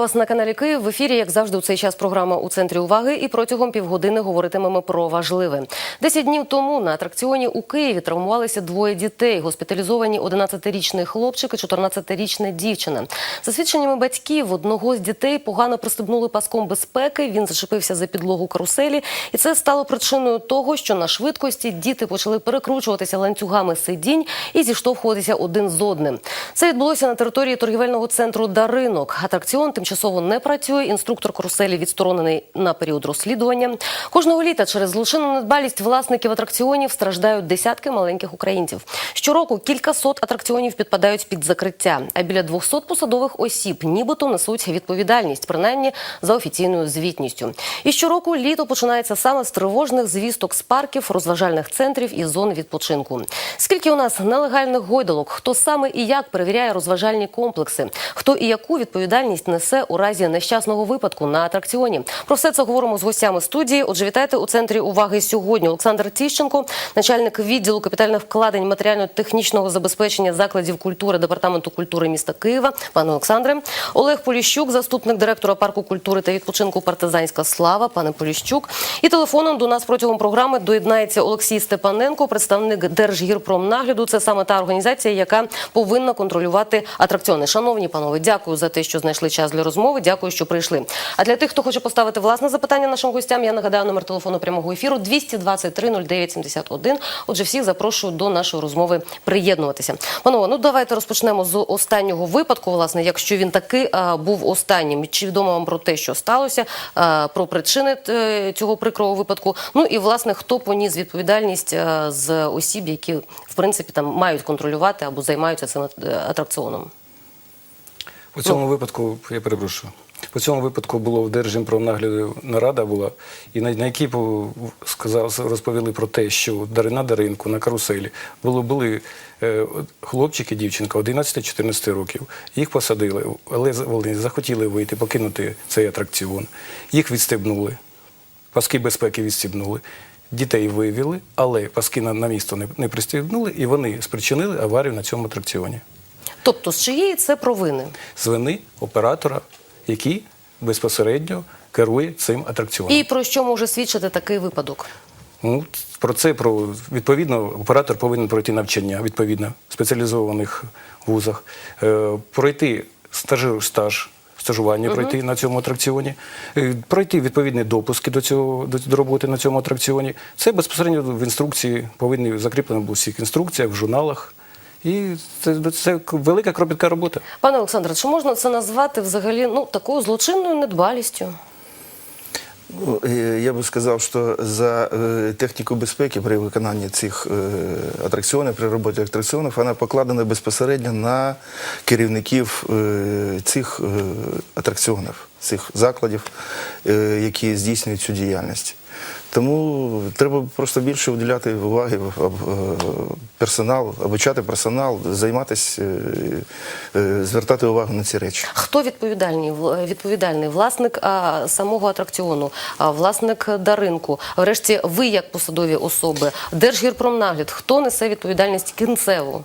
Вас на каналі Київ. В ефірі, як завжди, у цей час програма у центрі уваги. І протягом півгодини говоритимемо про важливе. Десять днів тому на атракціоні у Києві травмувалися двоє дітей. Госпіталізовані 11-річний хлопчик і 14-річна дівчина. За свідченнями батьків, одного з дітей погано пристебнули паском безпеки. Він зачепився за підлогу каруселі, і це стало причиною того, що на швидкості діти почали перекручуватися ланцюгами сидінь і зіштовхуватися один з одним. Це відбулося на території торгівельного центру Даринок. Атракціон тимчасово не працює. Інструктор каруселі відсторонений на період розслідування. Кожного літа через злочинну недбалість власників атракціонів страждають десятки маленьких українців. Щороку кількасот атракціонів підпадають під закриття, а біля 200 посадових осіб нібито несуть відповідальність, принаймні за офіційною звітністю. І щороку літо починається саме з тривожних звісток з парків, розважальних центрів і зон відпочинку. Скільки у нас нелегальних гойдалок, хто саме і як перевіряє розважальні комплекси, хто і яку відповідальність несе у разі нещасного випадку на атракціоні. Про все це говоримо з гостями студії. Отже, вітайте у центрі уваги сьогодні. Олександр Тіщенко, начальник відділу капітальних вкладень матеріально-технічного забезпечення закладів культури департаменту культури міста Києва. Пане Олександре, Олег Поліщук, заступник директора парку культури та відпочинку Партизанська слава. Пане Поліщук. І телефоном до нас протягом програми доєднається Олексій Степаненко, представник Держгірпромнагляду. Це саме та організація, яка повинна контролювати атракціони. Шановні панове, дякую за те, що знайшли час для розмови. Дякую, що прийшли. А для тих, хто хоче поставити власне запитання нашим гостям, я нагадаю номер телефону прямого ефіру 223 09 71. Отже, всіх запрошую до нашої розмови приєднуватися. Панове, ну давайте розпочнемо з останнього випадку. Власне, якщо він таки а, був останнім, чи відомо вам про те, що сталося, а, про причини е, цього прикрого випадку. Ну і власне хто поніс відповідальність е, з осіб, які в принципі там мають контролювати або займаються цим е, атракціоном. По цьому випадку, я перепрошую, по цьому випадку було в Держгімпромнагляду нарада була, і на, на якій сказав, розповіли про те, що Дари- на Даринку, на каруселі було, були е, хлопчик і дівчинка 11-14 років. Їх посадили, але вони захотіли вийти, покинути цей атракціон. Їх відстебнули, паски безпеки відстібнули. Дітей вивели, але паски на, на місто не, не пристібнули, і вони спричинили аварію на цьому атракціоні Тобто, з чиєї це провини? з вини оператора, який безпосередньо керує цим атракціоном. І про що може свідчити такий випадок? Ну, про це про відповідно оператор повинен пройти навчання відповідно в спеціалізованих вузах, е, пройти стажир, стаж. Стажування пройти на цьому атракціоні, е, пройти відповідні допуски до цього до, до роботи на цьому атракціоні. Це безпосередньо в інструкції повинні закріплено було всіх інструкціях, в журналах. І це, це велика кропітка робота. Пане Олександре, чи можна це назвати взагалі ну такою злочинною недбалістю? Е, Я би сказав, що за е, техніку безпеки при виконанні цих е, атракціонів, при роботі атракціонів, вона покладена безпосередньо на керівників цих атракціонів, цих закладів, які здійснюють цю діяльність. Тому треба просто більше уділяти уваги е, персоналу, обучати персонал, займатися, е, е, звертати увагу на ці речі. Хто відповідальний відповідальний власник самого атракціону, власник даринку? Врешті, ви як посадові особи, Держгірпромнагляд, хто несе відповідальність кінцеву?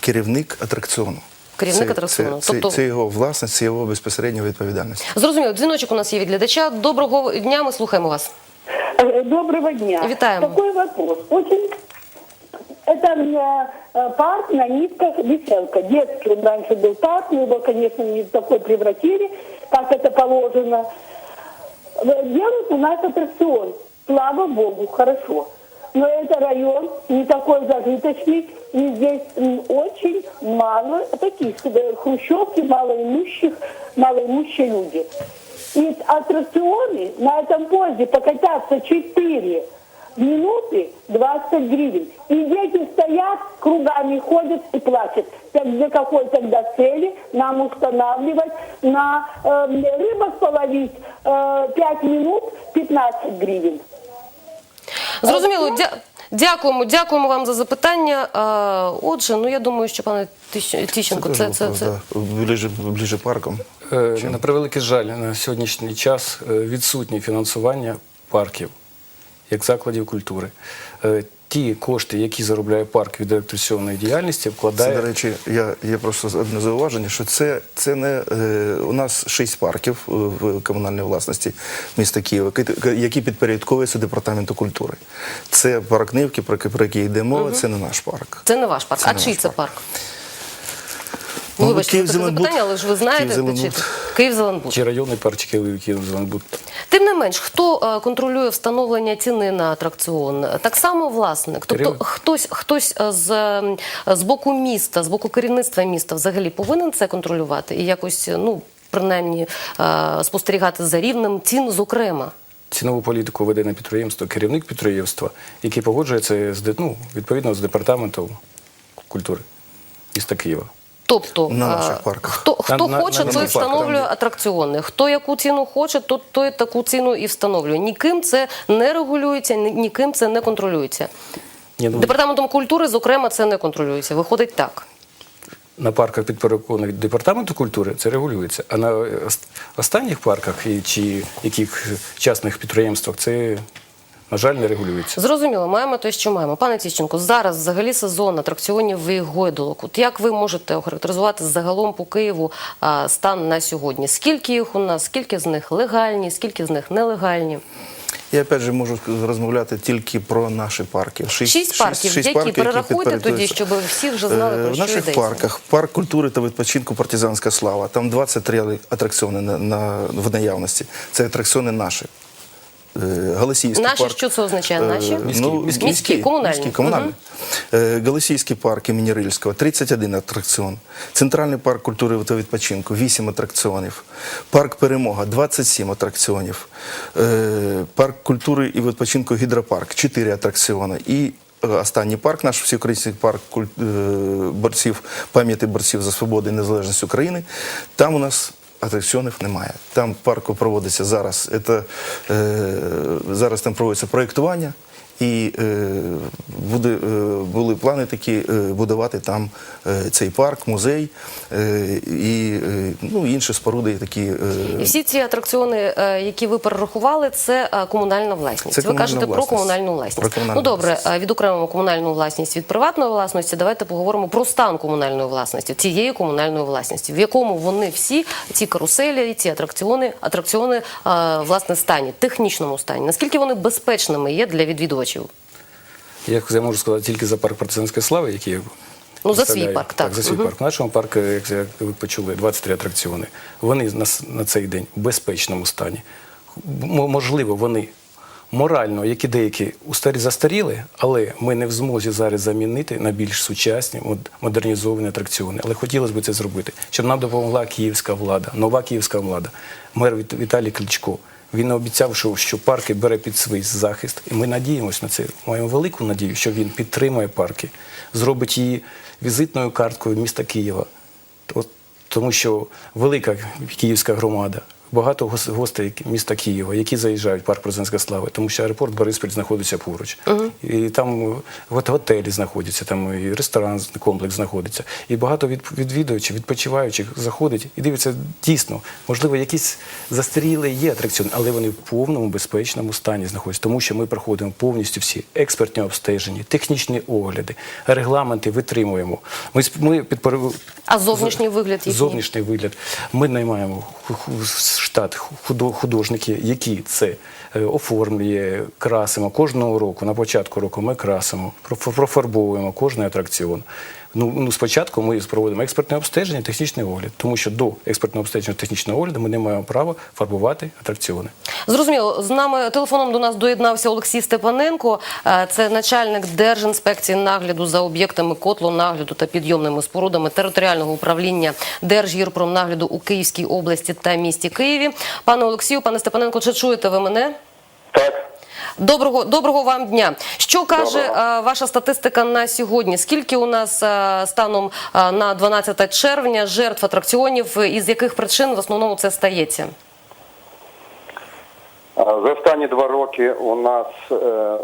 Керівник атракціону. Керівник Це- атракціону. Це, це, Тобто- це його власність, це його безпосередня відповідальність. Зрозуміло, дзвіночок у нас є від глядача. Доброго дня, ми слухаємо вас. Э, Доброго дня. Витаем. Такой вопрос. Очень это э, парк на низках Веселка. Детский он раньше был парк, но его, конечно, не такой превратили, как это положено. Э, Делают у нас аттракцион. Слава Богу, хорошо. Но это район не такой зажиточный, и здесь очень мало таких хрущевки, малоимущих, малоимущие люди. И аттракционы на этом поезде покататься 4 минуты 20 гривен. И дети стоят, кругами ходят и плачут. Так для какой тогда цели нам устанавливать на э, рыбок половить э, 5 минут 15 гривен? Зрозуміло, дя- дякуємо, дякуємо вам за запитання. А, Отже, ну я думаю, що пане Тищ- Тищенко, це, теж це, вопрос, це, да, ближе, ближе парком. Е, На превеликий жаль, на сьогоднішній час е, відсутнє фінансування парків як закладів культури. Е, ті кошти, які заробляє парк від атракціонної діяльності, Це, вкладає до речі, я є просто одне зауваження, що це, це не е, у нас шість парків в комунальній власності міста Києва, ки- які підпорядковуються департаменту культури. Це парк Нивки, про, який- про який йде мова, це не наш парк. Це не ваш парк. Це а чий це парк. парк? Ну, Вибачте, за запитання, але ж ви знаєте, Київзеленбуд. чи районний парк, чи Київ-Зеленбуд. Тим не менш, хто е, контролює встановлення ціни на атракціон? Так само власник. Тобто хтось, хтось е, з, е, з боку міста, з боку керівництва міста взагалі повинен це контролювати і якось, ну, принаймні, спостерігати за рівнем цін, зокрема. Цінову політику веде на підприємство керівник підприємства, який погоджується з ну, відповідно з департаментом культури міста Києва. Тобто, На е, наших парках. хто, хто На- хоче, на той встановлює атракціони. Хто яку ціну хоче, то той таку ціну і встановлює. Ніким це не регулюється, ніким це не контролюється. Ні, ну, Департаментом культури, зокрема, це не контролюється. Виходить так. на парках підпорядкованих департаменту культури це регулюється. А на останніх парках чи яких частних підприємствах це, на жаль, не регулюється. Зрозуміло, маємо те, що маємо. Пане Тіщенко, зараз взагалі сезон атракціонів і гойдолок. От як ви можете охарактеризувати загалом по Києву а, стан на сьогодні? Скільки їх у нас, скільки з них легальні, скільки з них нелегальні? Я опять же можу розмовляти тільки про наші парки. Шість парків, які перерахуйте тоді, щоб всі вже знали, Е, про В що наших йдеться. парках парк культури та відпочинку партизанська слава. Там 23 атракціони на, на, в наявності. Це атракціони наші. Е, Галисійський Наші, парк. що це означає? Е, Наші? Міські, ну, міські. Міські, комунальні. Міські, комунальні. Е, Галисійський парк імені Рильського 31 атракціон. Центральний парк культури та відпочинку 8 атракціонів. Парк Перемога 27 атракціонів. Парк культури і відпочинку гідропарк 4 атракціони. І останній парк, наш всеукраїнський парк борців, пам'яті борців за свободу і незалежність України. Там у нас атракціонів немає. Там парку проводиться зараз. Е, зараз там проводиться проєктування. І е, буде, е, були плани такі е, будувати там е, цей парк, музей е, і е, ну, інші споруди такі. е, І всі ці атракціони, е, які ви перерахували, це комунальна власність. Це ви комунальна кажете про комунальну власність. Про комунальну ну добре, власність. відокремимо комунальну власність від приватної власності. Давайте поговоримо про стан комунальної власності, цієї комунальної власності, в якому вони всі ці каруселі, ці атракціони, атракціони е, власне стані, технічному стані. Наскільки вони безпечними є для відвідувачів? Як я можу сказати тільки за парк партизанської слави, який я Ну, за свій парк, так. за свій Мгм. парк. В нашому парку, як ви почули, 23 атракціони. Вони на, на цей день в безпечному стані. Можливо, вони морально, як і деякі, застаріли, але ми не в змозі зараз замінити на більш сучасні, модернізовані атракціони. Але хотілося б це зробити, щоб нам допомогла київська влада, нова київська влада, мер Віталій Кличко. Він обіцяв, що, парки бере під свій захист, і ми надіємося на це. Маємо велику надію, що він підтримує парки, зробить її візитною карткою міста Києва. Тому що велика київська громада, багато гос- гостей міста Києва, які заїжджають в парк президентської слави, тому що аеропорт Бориспіль знаходиться поруч. І там готелі знаходяться, там і ресторан комплекс знаходиться. І багато від- відвідувачів, відпочиваючих заходить і дивиться дійсно, можливо, якісь застаріли є атракціони, але вони в повному безпечному стані знаходяться, тому що ми проходимо повністю всі експертні обстеження, технічні огляди, регламенти витримуємо. Ми, ми підпор- А зовнішній вигляд? Зовнішній вигляд. Ми наймаємо штат худо- художників, які це оформлює, красимо кожного року. На початку року ми красимо, проф- профарбовуємо кожний атракціон. Ну, ну спочатку ми проводимо експертне обстеження, технічний огляд, тому що до експертного обстеження технічного огляду ми не маємо права фарбувати атракціони. Зрозуміло, з нами телефоном до нас доєднався Олексій Степаненко. Е, Це начальник Держінспекції нагляду за об'єктами котлонагляду та підйомними спорудами територіального управління Держгірпромнагляду у Київській області та місті Києві. Пане Олексію, пане Степаненко, чи чуєте ви мене? Так, Доброго доброго вам дня. Що каже Доброго. е, ваша статистика на сьогодні? Скільки у нас е, станом е, на 12 червня жертв атракціонів і з яких причин в основному це стається? за останні два роки у нас е,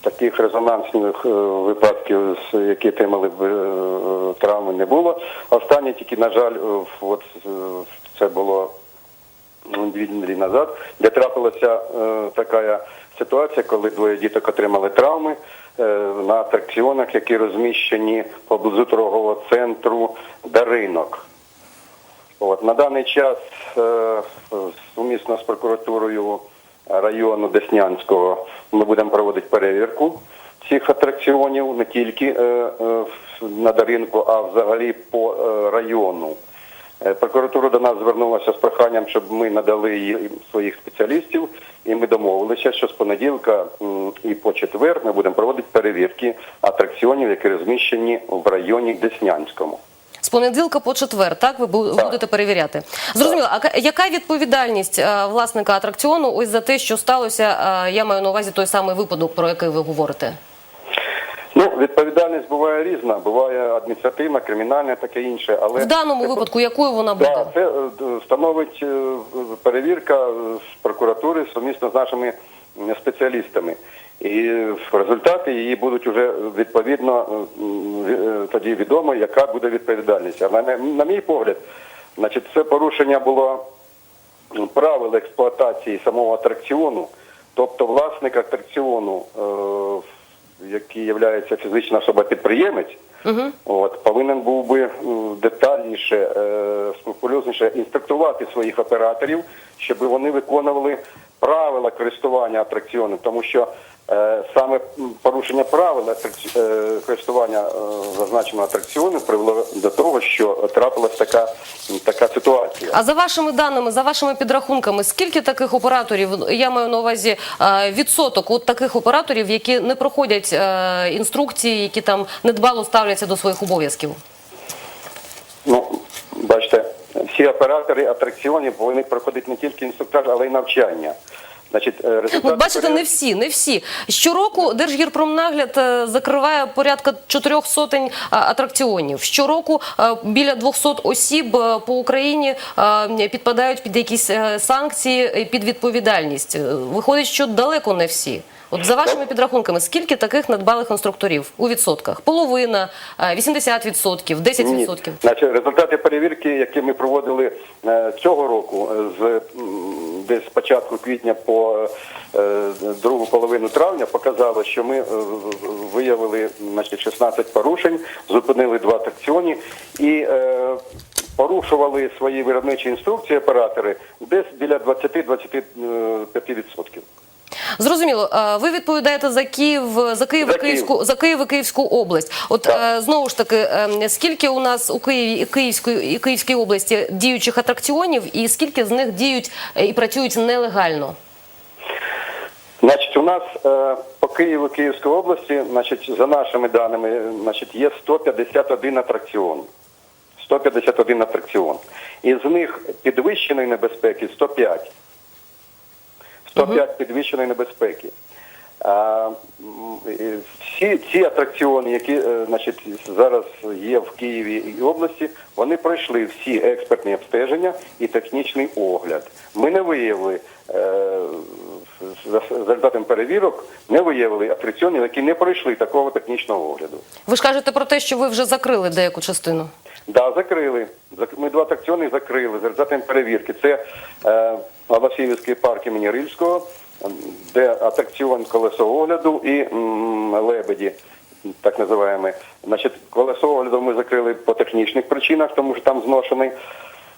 таких резонансних е, випадків, з- які отримали б, е, травми, не було. Останні тільки, на жаль, е, от е, це було дві неділі назад, де трапилася е, така ситуація, коли двоє діток отримали травми. е, на атракціонах, які розміщені поблизу торгового центру Даринок. От, на даний час е, сумісно з прокуратурою району Деснянського ми будемо проводити перевірку цих атракціонів не тільки е, е, на Даринку, а взагалі по е, району. Е, Прокуратура до нас звернулася з проханням, щоб ми надали їй своїх спеціалістів, і ми домовилися, що з понеділка і по четвер ми будемо проводити перевірки атракціонів, які розміщені в районі Деснянському. З понеділка по четвер, так ви бу- Так. будете перевіряти. Зрозуміло, а ка- яка відповідальність е, власника атракціону ось за те, що сталося? е, Я маю на увазі той самий випадок, про який ви говорите. Ну, відповідальність буває різна, буває адміністративна, кримінальна, таке інше. Але В даному випадку, якою вона буде? Да, це е, становить е, перевірка з прокуратури сумісно з нашими спеціалістами. І в результаті її будуть вже відповідно е, м, ві- е, тоді відомо, яка буде відповідальність. А на, на- на мій погляд, значить, це порушення було правил експлуатації самого атракціону, тобто власник атракціону, е, який є фізична особа-підприємець, от, повинен був би е, детальніше, е, скрупульозніше інструктувати своїх операторів, щоб вони виконували правила користування атракціоном, тому що саме порушення правил е, користування е, зазначеного атракціону привело до того, що трапилась така, така ситуація. А за вашими даними, за вашими підрахунками, скільки таких операторів, я маю на увазі е, відсоток от таких операторів, які не проходять е, інструкції, які там недбало ставляться до своїх обов'язків? Ну, бачите, всі оператори атракціонів повинні проходити не тільки інструктаж, але й навчання. Значить, е, Ну, бачите, не всі, не всі. Щороку Держгірпромнагляд е, закриває порядка чотирьох сотень е, атракціонів. Щороку біля 200 осіб по Україні підпадають під якісь санкції, під відповідальність. Виходить, що далеко не всі. От за вашими підрахунками, скільки таких надбалих інструкторів у відсотках? Половина, е, 80%, 10%? Ні. Значить, результати перевірки, які ми проводили е, цього року, е, з десь з початку квітня по другу половину травня, показало, що ми виявили значить, 16 порушень, зупинили два атракціони і порушували свої виробничі інструкції оператори десь біля 20-25%. Зрозуміло. Е, Ви відповідаєте за Київ, за Київ, За Київську, за Київ і Київську область. От Так. е, знову ж таки, е, скільки у нас у Києві і Київської і Київській області діючих атракціонів, і скільки з них діють і працюють нелегально? Значить, у нас по Києву Київській області, значить, за нашими даними, значить, є 151 атракціон. 151 атракціон. Із них підвищеної небезпеки 105. 105 підвищеної небезпеки. А, всі ці атракціони, які е, значить, зараз є в Києві і області, вони пройшли всі експертні обстеження і технічний огляд. Ми не виявили е, за результатом перевірок, не виявили атракціонів, які не пройшли такого технічного огляду. Ви ж кажете про те, що ви вже закрили деяку частину. Да, закрили. Зак- Ми два атракціони закрили за результатами перевірки. Це е, Голосіївський парк імені Рильського, де атракціон колесо огляду і лебеді, так називаємо. Значить, колесо огляду ми закрили по технічних причинах, тому що там зношений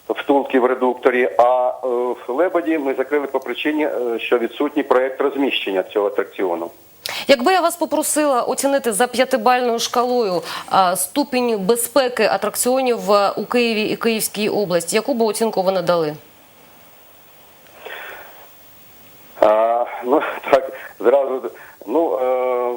втулки в редукторі. А е, в лебеді ми закрили по причині, е, що відсутній проєкт розміщення цього атракціону. Якби я вас попросила оцінити за п'ятибальною шкалою ступінь безпеки атракціонів е, у Києві і Київській області, яку би оцінку ви надали? А, ну так, зразу. Ну, е,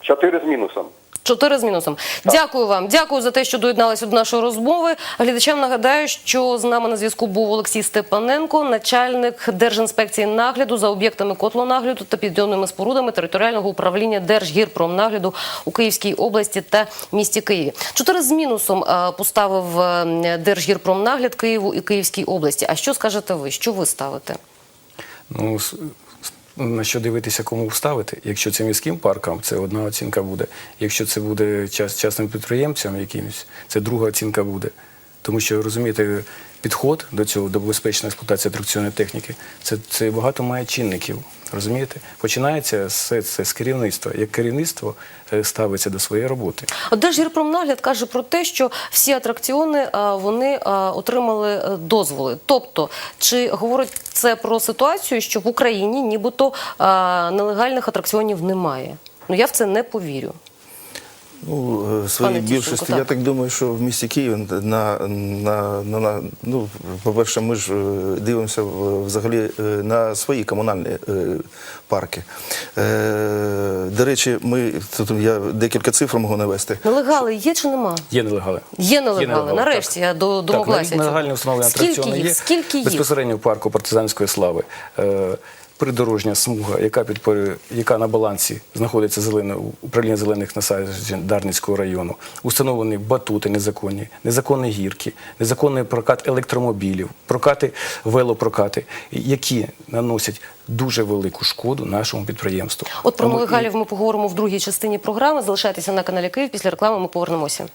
чотири з мінусом. Чотири з мінусом. Дякую вам. Дякую за те, що доєдналися до нашої розмови. Глядачам нагадаю, що з нами на зв'язку був Олексій Степаненко, начальник Держінспекції нагляду за об'єктами котлонагляду та підйомними спорудами територіального управління Держгірпромнагляду у Київській області та місті Києві. Чотири з мінусом е, поставив е, Держгірпромнагляд Києву і Київській області. А що скажете ви? Що ви ставите? Ну, на що дивитися, кому вставити. Якщо це міським паркам, це одна оцінка буде. Якщо це буде час, частним підприємцям якимось, це друга оцінка буде. Тому що розумієте, підход до цього до безпечної експлуатації атракціонної техніки, це, це багато має чинників. Розумієте, починається все це з керівництва. Як керівництво е, ставиться до своєї роботи. От Держгірпромнагляд каже про те, що всі атракціони вони отримали е, дозволи. Тобто, чи говорить це про ситуацію, що в Україні нібито нелегальних атракціонів немає? Ну я в це не повірю. Ну, е, своїй Пане більшості, так. я так думаю, що в місті Києві на, на, на, на ну, по-перше, ми ж е, дивимося взагалі е, на свої комунальні парки. Е, До речі, ми тут я декілька цифр можу навести. Нелегали є чи нема? Є нелегали. Є нелегали. нелегали, Нарешті я до- Так, нелегальні Скільки атракціони їх? є. Скільки їх? Безпосередньо в парку партизанської слави. Е, Придорожня смуга, яка підпорює, яка на балансі знаходиться зелене управління зелених насаджень Дарницького району, установлені батути незаконні, незаконні гірки, незаконний прокат електромобілів, прокати велопрокати, які наносять дуже велику шкоду нашому підприємству. От про Тому і- ми поговоримо в другій частині програми. Залишайтеся на каналі Київ. Після реклами ми повернемося.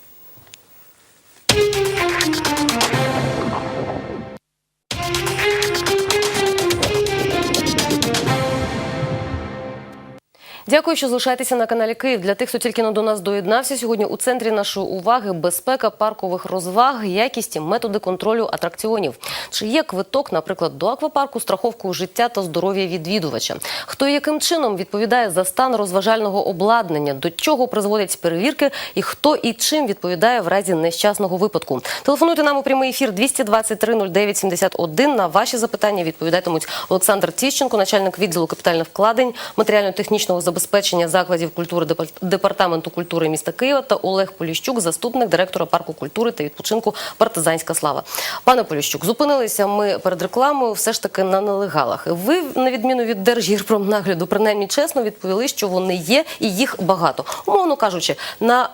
Дякую, що залишаєтеся на каналі Київ. Для тих, хто тільки до нас доєднався, сьогодні у центрі нашої уваги безпека паркових розваг, якість методи контролю атракціонів. Чи є квиток, наприклад, до аквапарку страховкою життя та здоров'я відвідувача? Хто і яким чином відповідає за стан розважального обладнання, до чого призводять перевірки, і хто і чим відповідає в разі нещасного випадку? Телефонуйте нам у прямий ефір 223 09 71. На ваші запитання відповідатимуть Олександр Тіщенко, начальник відділу капітальних вкладень, матеріально-технічного забезпечення закладів культури Депар- департаменту культури міста Києва та Олег Поліщук, заступник директора парку культури та відпочинку Партизанська слава. Пане Поліщук, зупинилися ми перед рекламою все ж таки на нелегалах. Ви, на відміну від Держгірпромнагляду, принаймні чесно відповіли, що вони є і їх багато. Умовно кажучи, на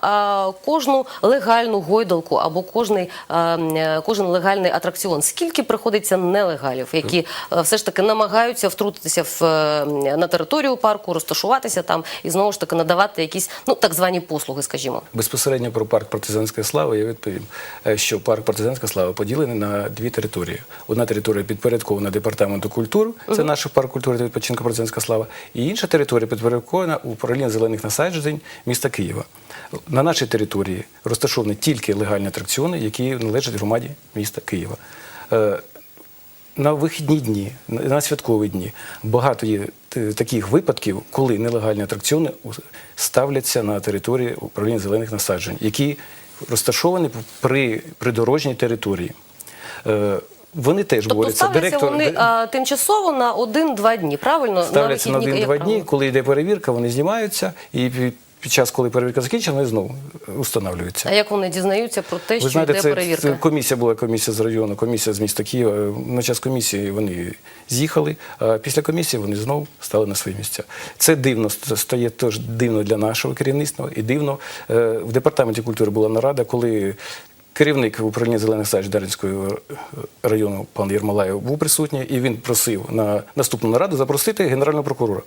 кожну легальну гойдалку або кожний, е, кожен легальний атракціон, скільки приходиться нелегалів, які е, все ж таки намагаються втрутитися в, е, на територію парку, розташуватися там і знову ж таки надавати якісь ну так звані послуги, скажімо. Безпосередньо про парк партизанської слави я відповім, е, що парк партизанська слава поділений на дві території. Одна територія підпорядкована департаменту культури, це наш парк культури та відпочинку партизанська слава, і інша територія підпорядкована управління зелених насаджень міста Києва. На нашій території розташовані тільки легальні атракціони, які належать громаді міста Києва. На вихідні дні, на на святкові дні багато є е, таких випадків, коли нелегальні атракціони ставляться на території управління зелених насаджень, які розташовані при придорожній території. Е, Вони теж Тобто борються. ставляться вони а, тимчасово на один-два дні, правильно? ставляться на вихідні, один-два дні. Коли йде перевірка, вони знімаються, і під- час, коли перевірка закінчена, вони знову встановлюються. А як вони дізнаються про те, що знаєте, йде це, перевірка? це комісія була комісія з району, комісія з міста Києва. На час комісії вони з'їхали, а після комісії вони знову стали на свої місця. Це дивно стає теж дивно для нашого керівництва і дивно. е, В департаменті культури була нарада, коли. Керівник управління зелених саджень Дарницького району пан Єрмолаєв був присутній, і він просив на наступну нараду запросити генерального прокурора.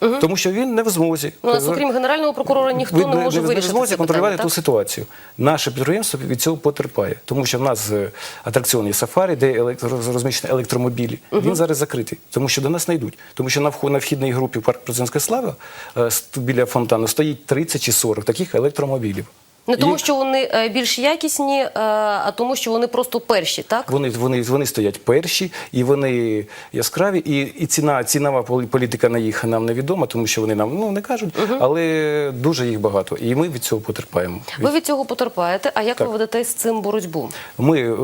Тому що він не в змозі. Ну, у нас, окрім генерального прокурора, ніхто Ви не може не, вирішити не змозі це контролювати питання, ту так? ситуацію. Наше підприємство від цього потерпає, тому що в нас е, атракціон сафарі, де електро- розміщені електромобілі. Він зараз закритий, тому що до нас не йдуть. Тому що на на вхідній групі парк Президентська слава е, біля фонтану стоїть 30 чи 40 таких електромобілів. Не тому, І що вони е, більш якісні, е, а тому, що вони просто перші, так? Вони, вони, вони стоять перші, і вони яскраві, і, і ціна, цінова полі- політика на їх нам невідома, тому що вони нам ну, не кажуть, але дуже їх багато. І ми від цього потерпаємо. Ви від цього потерпаєте, а як Так. ви ведете з цим боротьбу? Ми е,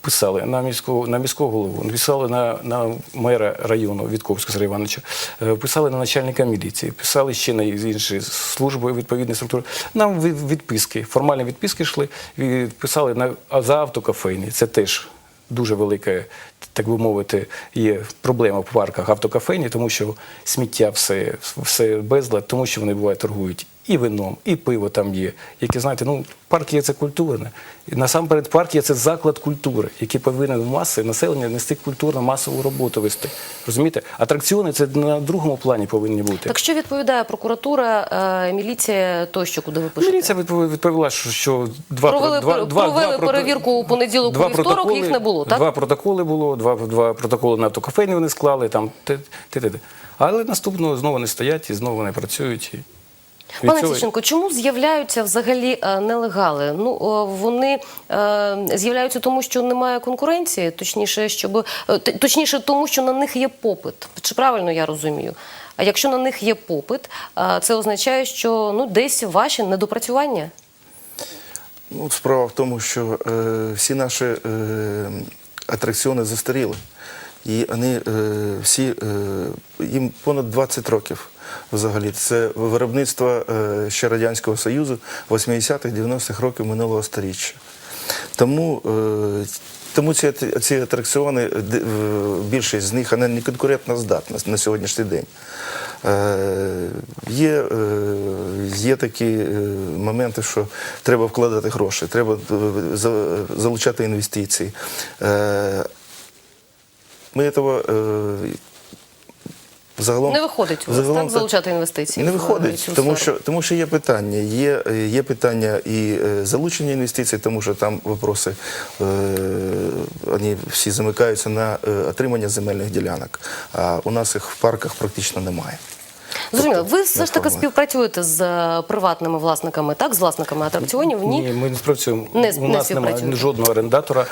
писали на міського на міського голову, писали на, на мера району Вітковського Сергія Івановича, е, писали на начальника міліції, писали ще на інші служби відповідні структури. Нам від- відписки, формальні відписки йшли, і писали на за автокафейні. Це теж дуже велика, так би мовити, є проблема в парках автокафейні, тому що сміття все, все безлад, тому що вони буває торгують і вином, і пиво там є. Які, знаєте, ну, парк є це культурне. І насамперед парк є це заклад культури, який повинен в маси населення нести культурно-масову роботу вести. Розумієте? Атракціони це на другому плані повинні бути. Так що відповідає прокуратура, е, міліція тощо, куди ви пишете? Міліція відповіла, що, два, Провели провели перевірку у понеділок, два у вівторок, їх не було, так? Два протоколи було, два, два протоколи на автокафейні вони склали, там, те, те, те. але наступного знову не стоять і знову не працюють. Пане цього- Тищенко, чому з'являються взагалі е, нелегали? Ну вони е, з'являються тому, що немає конкуренції, точніше, щоб е, точніше, тому що на них є попит. Чи правильно я розумію? А якщо на них є попит, це означає, що ну десь ваші недопрацювання. Ну, справа в тому, що е, всі наші е, атракціони застаріли. І вони е, всі, е, їм понад 20 років взагалі. Це виробництво е, ще Радянського Союзу 80-х, 90-х років минулого сторіччя. Тому, е, тому ці, ці атракціони, більшість з них, вона не конкурентно здатна на сьогоднішній день. Е, Є, є такі моменти, що треба вкладати гроші, треба залучати інвестиції. Ми цього загалом Не виходить у вас загалом так залучати інвестиції. не виходить, тому що, тому що є питання. Є, є питання і е, залучення інвестицій, тому що там вопроси е, вони всі замикаються на е, отримання земельних ділянок. А у нас їх в парках практично немає. Зрозуміло, ви все ж таки співпрацюєте з е, приватними власниками, так, з власниками атракціонів? Ні. Ні, ми не спрацюємо. Не- у не нас немає співпрацюєте. жодного орендатора.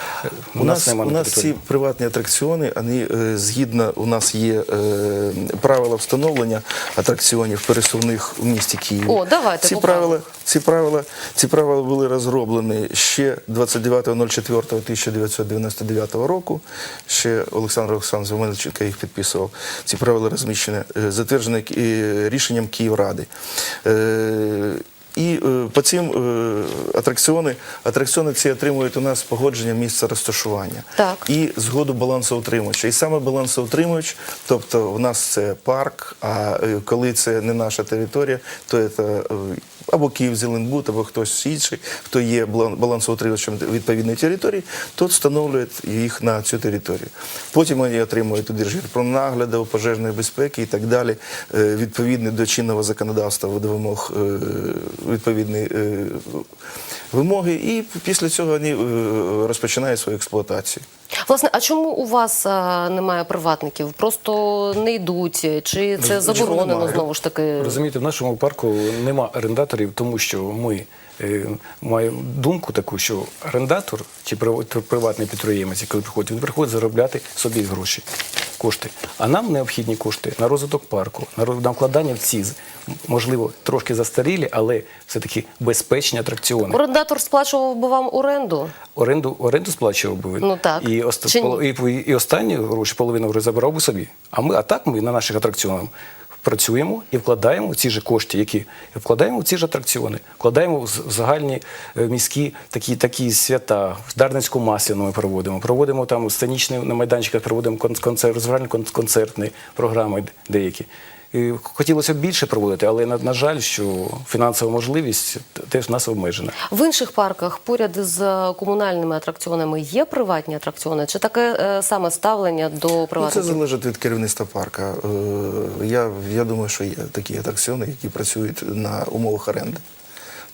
У, У нас, нас, немає у на нас ці території. приватні атракціони, вони е, згідно, у нас є е, правила встановлення атракціонів пересувних у місті Києві. О, давайте ці по правила, ці правила, ці правила були розроблені ще 29.04.1999 року. Ще Олександр Олександрович Мельниченко їх підписував. Ці правила розміщені, е, затверджені е, рішенням Київради. Е, і е, по цим е, атракціони, атракціони ці отримують у нас погодження місця розташування Так. і згоду балансоутримувача. І саме балансоутримувач, тобто в нас це парк, а коли це не наша територія, то це або Київ Зеленбуд, або хтось інший, хто є балан- балансоутримувачем відповідної території, тот встановлює їх на цю територію. Потім вони отримують удержір про нагляду, пожежної безпеки і так далі, е, відповідно до чинного законодавства вимог е, відповідні е, вимоги, і після цього вони е, розпочинають свою експлуатацію. Власне, а чому у вас а, немає приватників? Просто не йдуть? Чи це заборонено знову ж таки? Розумієте, в нашому парку нема орендаторів, тому що ми е, маємо думку таку, що орендатор чи прив- приватний підприємець, коли приходить, він приходить заробляти собі гроші, кошти. А нам необхідні кошти на розвиток парку, на вкладання в ці, можливо, трошки застарілі, але все-таки безпечні атракціони. Орендатор сплачував би вам оренду? Оренду, оренду сплачував би. Ну, так. І, оста- Чи і, і останні гроші, половину забирав би собі. А ми, а так ми на наших атракціонах працюємо і вкладаємо ці ж кошти, які вкладаємо в ці ж атракціони, вкладаємо в загальні е, міські такі, такі свята. В Дарницьку масляну ми проводимо. Проводимо там сценічні на майданчиках, проводимо кон- концерт, концертні програми деякі. І хотілося б більше проводити, але на, на жаль, що фінансова можливість теж в нас обмежена. В інших парках поряд з комунальними атракціонами є приватні атракціони? Чи таке е, саме ставлення до Ну, це залежить від керівництва парка. Е, Я, я думаю, що є такі атракціони, які працюють на умовах оренди.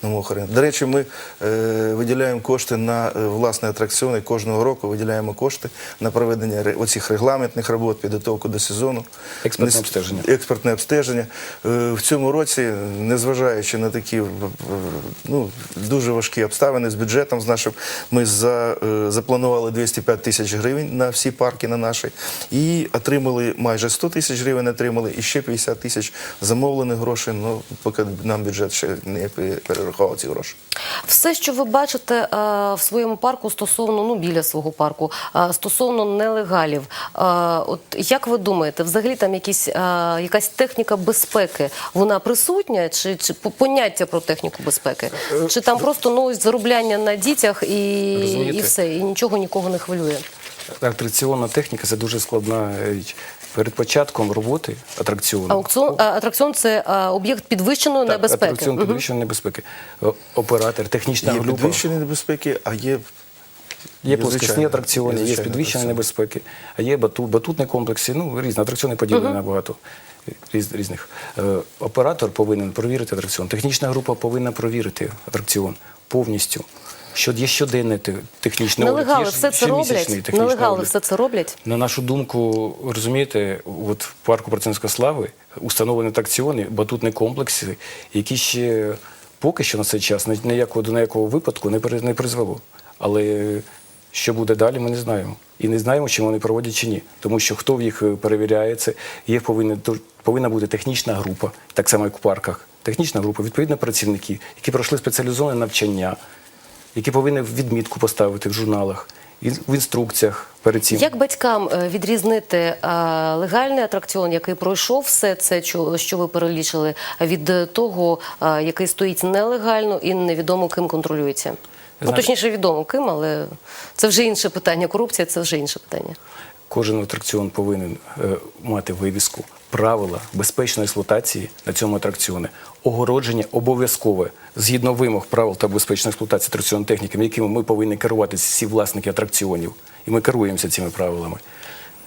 На умовах. До речі, ми е, виділяємо кошти на е, власні атракціони. Кожного року виділяємо кошти на проведення ре- оцих регламентних робот, підготовку до сезону. Експертне Нес- обстеження. Експертне обстеження. Е, В цьому році, незважаючи на такі в- в- ну, дуже важкі обставини з бюджетом, з нашим, ми за, е, запланували 205 тисяч гривень на всі парки на наші і отримали майже 100 тисяч гривень, отримали і ще 50 тисяч замовлених грошей. Ну, поки нам бюджет ще не пере- перерахував ці гроші. Все, що ви бачите е, в своєму парку стосовно ну біля свого парку, е, стосовно нелегалів, е, от як ви думаєте, взагалі там якісь е, якась техніка безпеки вона присутня, чи, чи по- поняття про техніку безпеки? Чи там просто ну заробляння на дітях і, і все, і нічого нікого не хвилює? Атракціонна техніка це дуже складна річ. Перед початком роботи атракціону. Аукціон, атракціон це об'єкт підвищеної Так, небезпеки. Атракціон підвищеної небезпеки. Е, Оператор, технічна Є група. підвищені небезпеки, а є, Є плоскісні атракціони, є атракціони. небезпеки, а є батут, батутні комплекси, ну різні атракціони поділені на багато різ, різних. Е, оператор повинен провірити атракціон. Технічна група повинна провірити атракціон повністю. Що є щоденний те- технічний огляд, Нелегали все це роблять. Нелегали все це роблять. На нашу думку, розумієте, от в парку Проценської слави установлені атракціони, батутні комплекси, які ще поки що на цей час ніякого до ніякого випадку не, призвело. Але що буде далі, ми не знаємо. І не знаємо, чи вони проводять чи ні. Тому що хто в їх е, перевіряє це, їх повинна, повинна бути технічна група, так само як в парках. Технічна група, відповідно працівники, які пройшли спеціалізоване навчання, які повинні відмітку поставити в журналах, в інструкціях перед цим. Як батькам е, відрізнити легальний атракціон, який пройшов все це, що, ви перелічили, від е, того, який стоїть нелегально і невідомо ким контролюється? Ну, точніше, відомо ким, але це вже інше питання. Корупція це вже інше питання. Кожен атракціон повинен е, мати вивіску, правила безпечної експлуатації на цьому атракціоні. Огородження обов'язкове згідно вимог правил та безпечної експлуатації атракціонної техніки, якими ми повинні керуватися всі власники атракціонів. І ми керуємося цими правилами.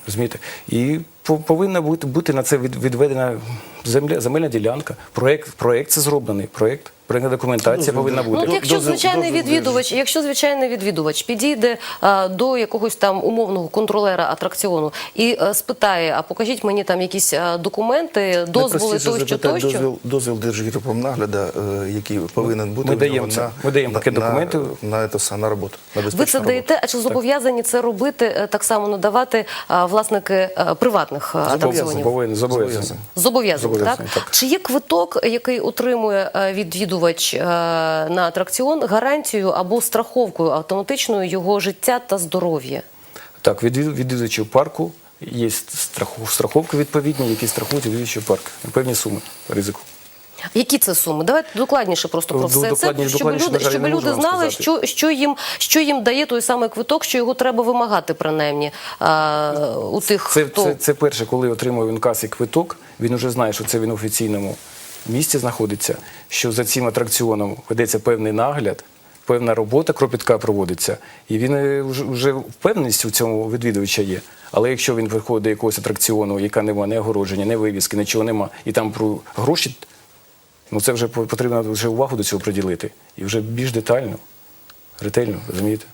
Розумієте? І по- повинна бути, бути на це від- відведена земля, земельна ділянка. Проєкт, проєкт це зроблений. Проєкт, проєктна документація повинна Ну, бути. от якщо звичайний відвідувач, якщо звичайний відвідувач підійде а, до якогось там умовного контролера атракціону і а, спитає: а покажіть мені там якісь а, документи, дозволи Найпростіше тощо, запитати тощо. Дозвіл, дозвіл Держгірпомнагляду, е, який повинен бути ми в нього даємо це. на, Ми даємо на, документів. на, на, це на роботу. На Ви це безпечну роботу. даєте, а чи зобов'язані це робити е, так само надавати а, власники е, приватних а, атракціонів? Повинен, зобов'язаний. Зобов'язані, так? Зобов'язані, так. Чи є квиток, який отримує е, відвідувач е, на атракціон гарантію або страховкою автоматичною його життя та здоров'я? Так, відвідувачів парку є страховки відповідні, які страхують відвідувачів парк на певні суми ризику. Які це суми? Давайте докладніше просто про все це, щоб люди, щоб люди знали, що, що, їм, що їм дає той самий квиток, що його треба вимагати принаймні а, у тих, Це, хто це, це перше, коли отримує він касі квиток, він вже знає, що це він офіційному місці знаходиться, що за цим атракціоном ведеться певний нагляд, певна робота кропітка проводиться, і він е, вже, впевненість у цьому відвідувача є. Але якщо він приходить до якогось атракціону, яка нема ні огородження, ні вивіски, нічого нема, і там про гроші, ну це вже потрібно вже увагу до цього приділити. І вже більш детально, ретельно, розумієте?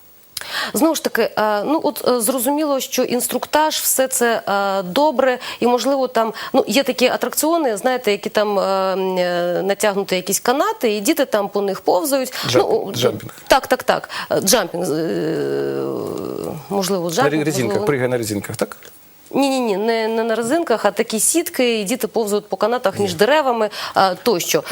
Знову ж таки, е, ну от е, зрозуміло, що інструктаж, все це е, добре, і можливо там ну є такі атракціони, знаєте, які там м, натягнуті якісь канати, і діти там по них повзають. Джампінг, ну, джампінг. Так, так, так. Джампінг, можливо, На резинках, пригає на резинках, так? Ні, ні, ні, не, не на резинках, а такі сітки, і діти повзають по канатах між деревами а, тощо.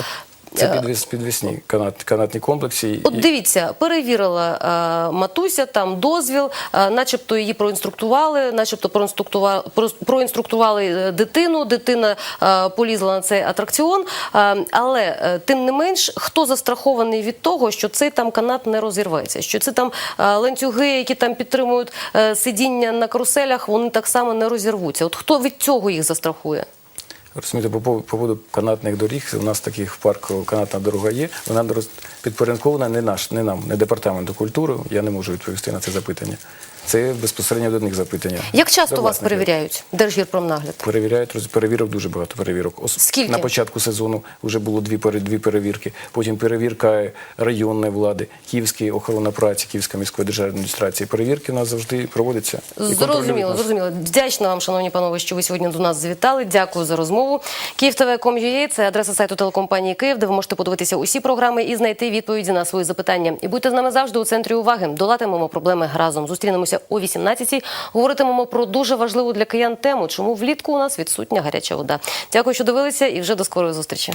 Це підвіс, підвісні канат, канатні комплекси. От дивіться, перевірила а, матуся там дозвіл, а, начебто її проінструктували, начебто проінструктували, проінструктували е, дитину. Дитина а, полізла на цей атракціон. А, але е, тим не менш, хто застрахований від того, що цей там канат не розірветься, що це там а, ланцюги, які там підтримують е, сидіння на каруселях, вони так само не розірвуться. От хто від цього їх застрахує? Розумієте, по поводу канатних доріг, у нас таких в парку канатна дорога є. Вона підпорядкована не наш, не нам, не департаменту культури. Я не можу відповісти на це запитання. Це безпосередньо до них запитання. Як часто вас перевіряють? Держгірпромнагляд? Перевіряють, перевірок дуже багато перевірок. Ос- Скільки? На початку сезону вже було дві, дві перевірки. Потім перевірка районної влади, Київської охорона праці, Київської міської державної адміністрації. Перевірки у нас завжди проводяться. Зрозуміло, зрозуміло. Вдячна вам, шановні панове, що ви сьогодні до нас завітали. Дякую за розмову. KievTV.com.ua – це адреса сайту телекомпанії Київ, де ви можете подивитися усі програми і знайти відповіді на свої запитання. І будьте з нами завжди у центрі уваги. Долатимемо проблеми разом. Зустрінемося Дивіться о 18-й. Говоритимемо про дуже важливу для киян тему, чому влітку у нас відсутня гаряча вода. Дякую, що дивилися, і вже до скорої зустрічі.